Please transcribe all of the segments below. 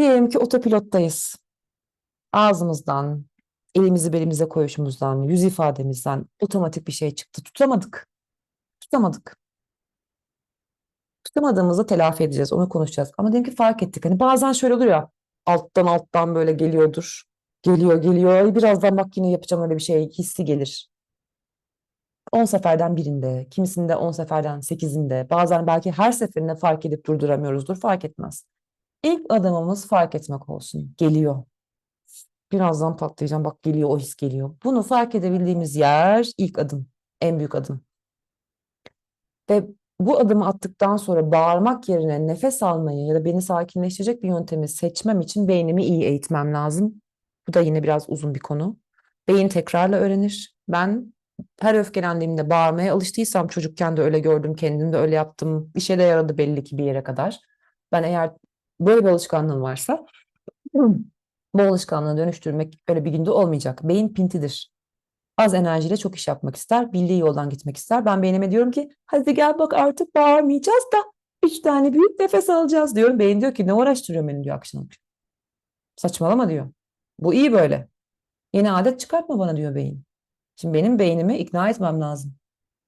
Diyelim ki otopilottayız. Ağzımızdan, elimizi belimize koyuşumuzdan, yüz ifademizden otomatik bir şey çıktı. Tutamadık. Tutamadık. Tutamadığımızda telafi edeceğiz. Onu konuşacağız. Ama diyelim ki fark ettik. Hani bazen şöyle olur ya. Alttan alttan böyle geliyordur. Geliyor geliyor. Ay birazdan bak yine yapacağım öyle bir şey. Hissi gelir. 10 seferden birinde, kimisinde 10 seferden 8'inde, bazen belki her seferinde fark edip durduramıyoruzdur, fark etmez. İlk adımımız fark etmek olsun. Geliyor. Birazdan patlayacağım. Bak geliyor, o his geliyor. Bunu fark edebildiğimiz yer ilk adım. En büyük adım. Ve bu adımı attıktan sonra bağırmak yerine nefes almayı ya da beni sakinleştirecek bir yöntemi seçmem için beynimi iyi eğitmem lazım. Bu da yine biraz uzun bir konu. Beyin tekrarla öğrenir. Ben her öfkelendiğimde bağırmaya alıştıysam çocukken de öyle gördüm, kendim de öyle yaptım. İşe de yaradı belli ki bir yere kadar. Ben eğer böyle bir alışkanlığım varsa bu alışkanlığı dönüştürmek öyle bir günde olmayacak. Beyin pintidir. Az enerjiyle çok iş yapmak ister, bildiği yoldan gitmek ister. Ben beynime diyorum ki hadi gel bak artık bağırmayacağız da üç tane büyük nefes alacağız diyorum. Beyin diyor ki ne uğraştırıyor beni diyor akşam. Saçmalama diyor. Bu iyi böyle. Yeni adet çıkartma bana diyor beyin. Şimdi benim beynimi ikna etmem lazım.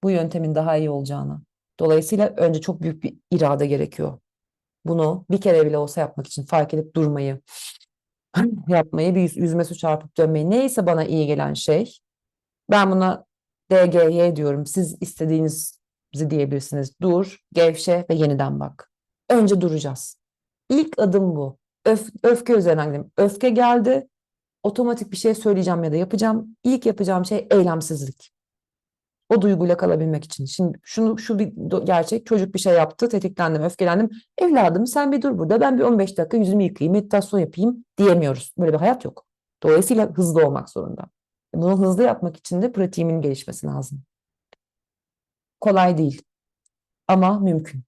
Bu yöntemin daha iyi olacağını. Dolayısıyla önce çok büyük bir irade gerekiyor. Bunu bir kere bile olsa yapmak için fark edip durmayı, yapmayı, bir yüz- yüzüme su çarpıp dönmeyi. Neyse bana iyi gelen şey. Ben buna DGY diyorum. Siz istediğinizi diyebilirsiniz. Dur, gevşe ve yeniden bak. Önce duracağız. İlk adım bu. Öf, öfke üzerinden gidelim. Öfke geldi. Otomatik bir şey söyleyeceğim ya da yapacağım. İlk yapacağım şey eylemsizlik. O duyguyla kalabilmek için. Şimdi şunu şu bir gerçek. Çocuk bir şey yaptı, tetiklendim, öfkelendim. Evladım sen bir dur burada. Ben bir 15 dakika yüzümü yıkayayım, meditasyon yapayım diyemiyoruz. Böyle bir hayat yok. Dolayısıyla hızlı olmak zorunda. Bunu hızlı yapmak için de pratiğimin gelişmesi lazım. Kolay değil ama mümkün.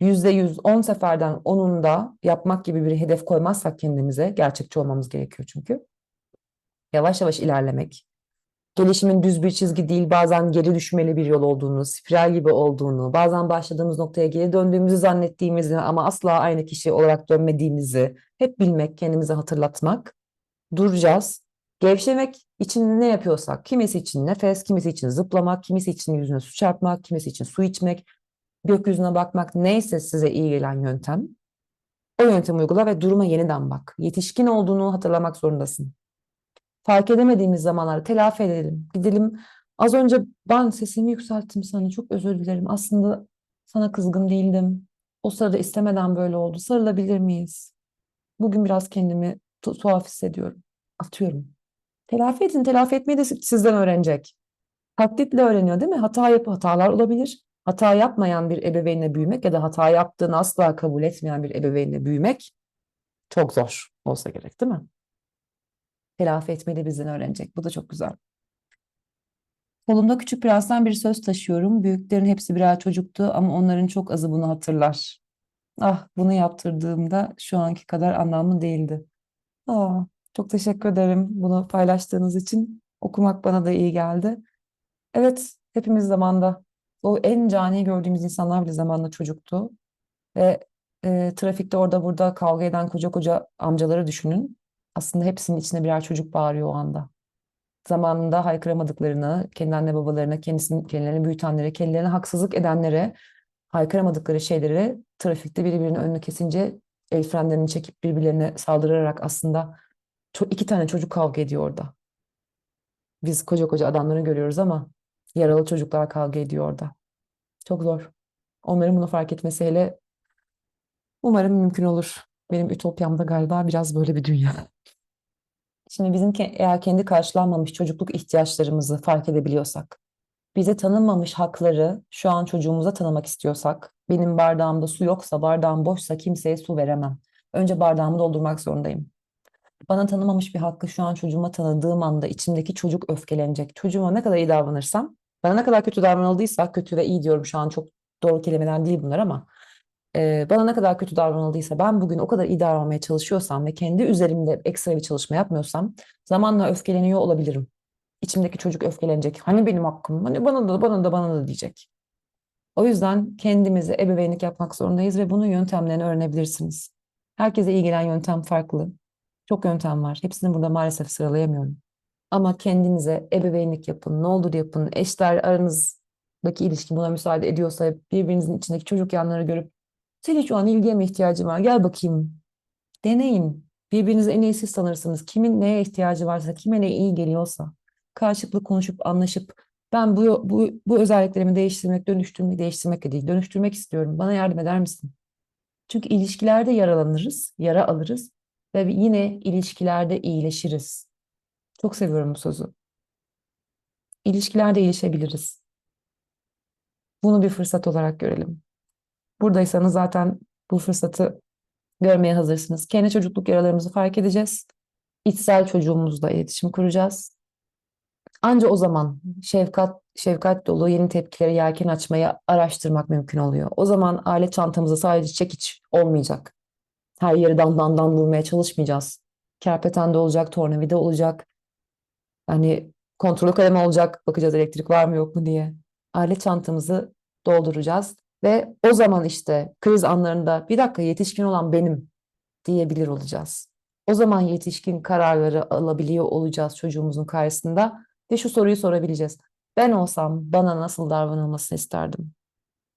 Yüzde yüz on seferden onunda yapmak gibi bir hedef koymazsak kendimize, gerçekçi olmamız gerekiyor çünkü. Yavaş yavaş ilerlemek, gelişimin düz bir çizgi değil, bazen geri düşmeli bir yol olduğunu, spiral gibi olduğunu, bazen başladığımız noktaya geri döndüğümüzü zannettiğimizi ama asla aynı kişi olarak dönmediğimizi hep bilmek, kendimize hatırlatmak. Duracağız. Gevşemek için ne yapıyorsak, kimisi için nefes, kimisi için zıplamak, kimisi için yüzüne su çarpmak, kimisi için su içmek, gökyüzüne bakmak neyse size iyi gelen yöntem. O yöntemi uygula ve duruma yeniden bak. Yetişkin olduğunu hatırlamak zorundasın. Fark edemediğimiz zamanları telafi edelim. Gidelim. Az önce ben sesimi yükselttim sana. Çok özür dilerim. Aslında sana kızgın değildim. O sırada istemeden böyle oldu. Sarılabilir miyiz? Bugün biraz kendimi tu- tuhaf hissediyorum. Atıyorum. Telafi edin. Telafi etmeyi de sizden öğrenecek. Taklitle öğreniyor değil mi? Hata yapı hatalar olabilir. Hata yapmayan bir ebeveynle büyümek ya da hata yaptığını asla kabul etmeyen bir ebeveynle büyümek çok zor olsa gerek değil mi? Telafi etmeyi de bizden öğrenecek. Bu da çok güzel. Kolumda küçük prensden bir söz taşıyorum. Büyüklerin hepsi birer çocuktu ama onların çok azı bunu hatırlar. Ah, bunu yaptırdığımda şu anki kadar anlamlı değildi. Aa, çok teşekkür ederim bunu paylaştığınız için. Okumak bana da iyi geldi. Evet, hepimiz zamanda o en cani gördüğümüz insanlar bile zamanla çocuktu. Ve e, trafikte orada burada kavga eden koca koca amcaları düşünün. Aslında hepsinin içine birer çocuk bağırıyor o anda. Zamanında haykıramadıklarını, kendi anne babalarına, kendisini, kendilerini büyütenlere, kendilerine haksızlık edenlere, haykıramadıkları şeyleri trafikte biri birinin önünü kesince el frenlerini çekip birbirlerine saldırarak aslında iki tane çocuk kavga ediyor orada. Biz koca koca adamları görüyoruz ama yaralı çocuklar kavga ediyor orada. Çok zor. Onların bunu fark etmesi hele umarım mümkün olur. Benim ütopyamda galiba biraz böyle bir dünya. Şimdi bizim ke- eğer kendi karşılanmamış çocukluk ihtiyaçlarımızı fark edebiliyorsak, bize tanınmamış hakları şu an çocuğumuza tanımak istiyorsak, benim bardağımda su yoksa, bardağım boşsa kimseye su veremem. Önce bardağımı doldurmak zorundayım. Bana tanımamış bir hakkı şu an çocuğuma tanıdığım anda içimdeki çocuk öfkelenecek. Çocuğuma ne kadar iyi davranırsam, bana ne kadar kötü davranıldıysa, kötü ve iyi diyorum şu an çok doğru kelimeler değil bunlar ama e, bana ne kadar kötü davranıldıysa, ben bugün o kadar iyi davranmaya çalışıyorsam ve kendi üzerimde ekstra bir çalışma yapmıyorsam, zamanla öfkeleniyor olabilirim. İçimdeki çocuk öfkelenecek. Hani benim hakkım, hani bana da bana da bana da diyecek. O yüzden kendimize ebeveynlik yapmak zorundayız ve bunun yöntemlerini öğrenebilirsiniz. Herkese iyi yöntem farklı. Çok yöntem var. Hepsini burada maalesef sıralayamıyorum. Ama kendinize ebeveynlik yapın, ne olur yapın. Eşler aranızdaki ilişki buna müsaade ediyorsa birbirinizin içindeki çocuk yanları görüp senin şu an ilgiye mi ihtiyacın var? Gel bakayım. Deneyin. Birbirinizi en iyi siz tanırsınız. Kimin neye ihtiyacı varsa, kime ne iyi geliyorsa. Karşılıklı konuşup anlaşıp ben bu, bu, bu özelliklerimi değiştirmek, dönüştürmek, değiştirmek de değil. Dönüştürmek istiyorum. Bana yardım eder misin? Çünkü ilişkilerde yaralanırız, yara alırız ve yine ilişkilerde iyileşiriz. Çok seviyorum bu sözü. İlişkilerde iyileşebiliriz. Bunu bir fırsat olarak görelim. Buradaysanız zaten bu fırsatı görmeye hazırsınız. Kendi çocukluk yaralarımızı fark edeceğiz. İçsel çocuğumuzla iletişim kuracağız. Anca o zaman şefkat şefkat dolu yeni tepkileri yelken açmayı araştırmak mümkün oluyor. O zaman alet çantamızda sadece çekiç olmayacak. Her yeri dan dan vurmaya çalışmayacağız. Kerpeten de olacak, tornavida olacak. Hani kontrol kalemi olacak. Bakacağız elektrik var mı yok mu diye. Alet çantamızı dolduracağız. Ve o zaman işte kriz anlarında bir dakika yetişkin olan benim diyebilir olacağız. O zaman yetişkin kararları alabiliyor olacağız çocuğumuzun karşısında ve şu soruyu sorabileceğiz. Ben olsam bana nasıl davranılmasını isterdim?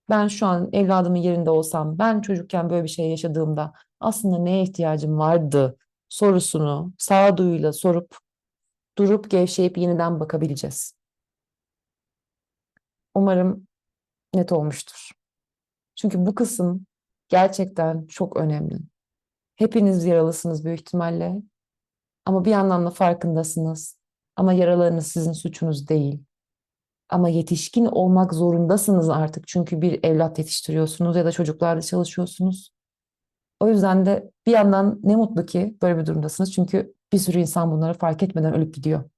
Ben şu an evladımın yerinde olsam, ben çocukken böyle bir şey yaşadığımda aslında neye ihtiyacım vardı sorusunu sağduyuyla sorup durup gevşeyip yeniden bakabileceğiz. Umarım net olmuştur. Çünkü bu kısım gerçekten çok önemli. Hepiniz yaralısınız büyük ihtimalle. Ama bir yandan da farkındasınız. Ama yaralarınız sizin suçunuz değil. Ama yetişkin olmak zorundasınız artık. Çünkü bir evlat yetiştiriyorsunuz ya da çocuklarla çalışıyorsunuz. O yüzden de bir yandan ne mutlu ki böyle bir durumdasınız. Çünkü bir sürü insan bunları fark etmeden ölüp gidiyor.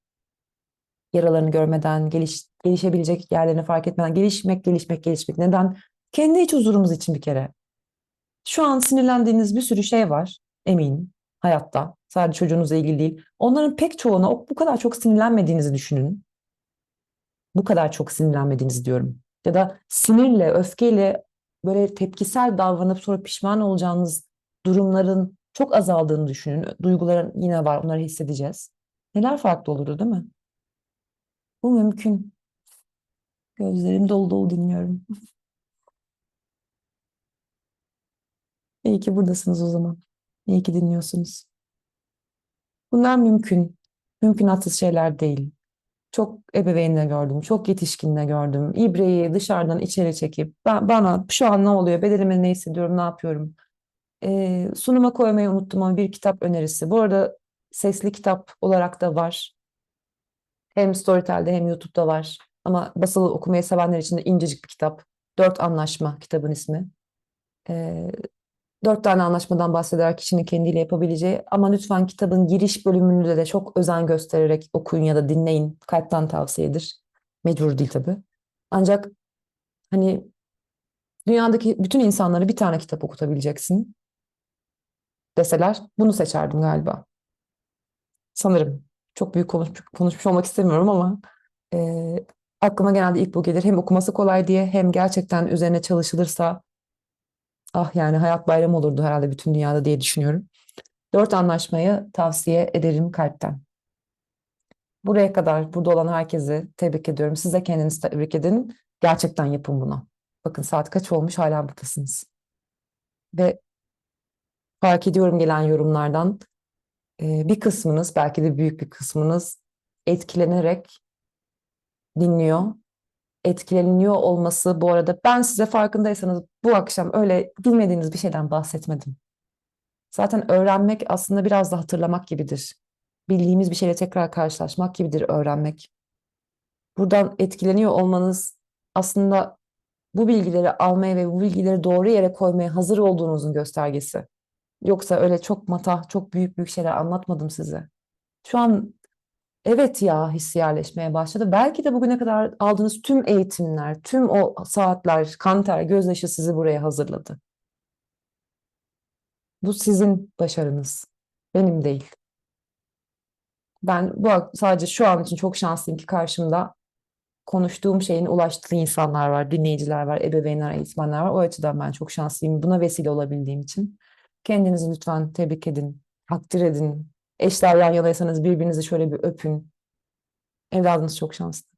Yaralarını görmeden, geliş, gelişebilecek yerlerini fark etmeden, gelişmek, gelişmek, gelişmek. Neden? Kendi iç huzurumuz için bir kere. Şu an sinirlendiğiniz bir sürü şey var eminim hayatta. Sadece çocuğunuzla ilgili değil. Onların pek çoğuna bu kadar çok sinirlenmediğinizi düşünün. Bu kadar çok sinirlenmediğinizi diyorum. Ya da sinirle, öfkeyle böyle tepkisel davranıp sonra pişman olacağınız durumların çok azaldığını düşünün. Duyguların yine var, onları hissedeceğiz. Neler farklı olurdu değil mi? Bu mümkün. Gözlerim dolu dolu dinliyorum. İyi ki buradasınız o zaman. İyi ki dinliyorsunuz. Bunlar mümkün. Mümkünatsız şeyler değil. Çok ebeveynle gördüm, çok yetişkinle gördüm. İbreyi dışarıdan içeri çekip ben, bana şu an ne oluyor, bedenime ne hissediyorum, ne yapıyorum? Ee, sunuma koymayı unuttum ama bir kitap önerisi. Bu arada sesli kitap olarak da var. Hem Storytel'de hem YouTube'da var. Ama basılı okumayı sevenler için de incecik bir kitap. Dört Anlaşma kitabın ismi. Ee, dört tane anlaşmadan bahseder kişinin kendiyle yapabileceği. Ama lütfen kitabın giriş bölümünde de çok özen göstererek okuyun ya da dinleyin. Kalpten tavsiyedir. Mecbur değil tabii. Ancak hani dünyadaki bütün insanlara bir tane kitap okutabileceksin deseler bunu seçerdim galiba. Sanırım. Çok büyük konuş, konuşmuş olmak istemiyorum ama e, aklıma genelde ilk bu gelir. Hem okuması kolay diye hem gerçekten üzerine çalışılırsa ah yani hayat bayramı olurdu herhalde bütün dünyada diye düşünüyorum. Dört anlaşmayı tavsiye ederim kalpten. Buraya kadar burada olan herkesi tebrik ediyorum. Siz de kendinizi tebrik edin. Gerçekten yapın bunu. Bakın saat kaç olmuş hala buradasınız. Ve fark ediyorum gelen yorumlardan bir kısmınız belki de büyük bir kısmınız etkilenerek dinliyor. Etkileniyor olması bu arada ben size farkındaysanız bu akşam öyle bilmediğiniz bir şeyden bahsetmedim. Zaten öğrenmek aslında biraz da hatırlamak gibidir. Bildiğimiz bir şeyle tekrar karşılaşmak gibidir öğrenmek. Buradan etkileniyor olmanız aslında bu bilgileri almaya ve bu bilgileri doğru yere koymaya hazır olduğunuzun göstergesi. Yoksa öyle çok matah, çok büyük büyük şeyler anlatmadım size. Şu an evet ya hissi yerleşmeye başladı. Belki de bugüne kadar aldığınız tüm eğitimler, tüm o saatler, kan ter, gözyaşı sizi buraya hazırladı. Bu sizin başarınız. Benim değil. Ben bu sadece şu an için çok şanslıyım ki karşımda konuştuğum şeyin ulaştığı insanlar var, dinleyiciler var, ebeveynler, eğitmenler var. O açıdan ben çok şanslıyım buna vesile olabildiğim için. Kendinizi lütfen tebrik edin, takdir edin. Eşler yan yanaysanız birbirinizi şöyle bir öpün. Evladınız çok şanslı.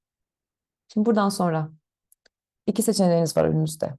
Şimdi buradan sonra iki seçeneğiniz var önünüzde.